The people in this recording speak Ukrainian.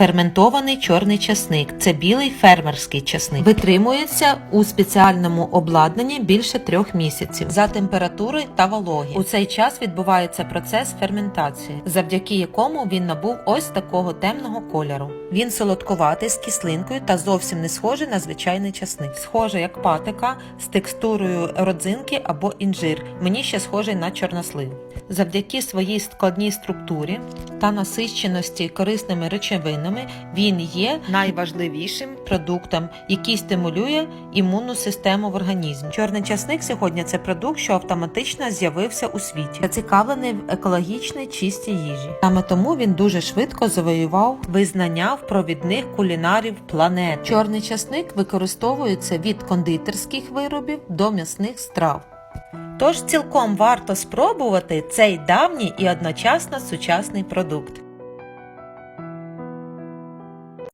Ферментований чорний часник це білий фермерський часник. Витримується у спеціальному обладнанні більше трьох місяців за температури та вологи. У цей час відбувається процес ферментації, завдяки якому він набув ось такого темного кольору. Він солодкуватий з кислинкою та зовсім не схожий на звичайний часник. Схоже як патика з текстурою родзинки або інжир. Мені ще схожий на чорнослив. Завдяки своїй складній структурі та насиченості корисними речовинами він є найважливішим продуктом, який стимулює імунну систему в організмі. Чорний часник сьогодні це продукт, що автоматично з'явився у світі, зацікавлений в екологічній чистій їжі. Саме тому він дуже швидко завоював визнання в провідних кулінарів планети. Чорний часник використовується від кондитерських виробів до м'ясних страв. Тож цілком варто спробувати цей давній і одночасно сучасний продукт.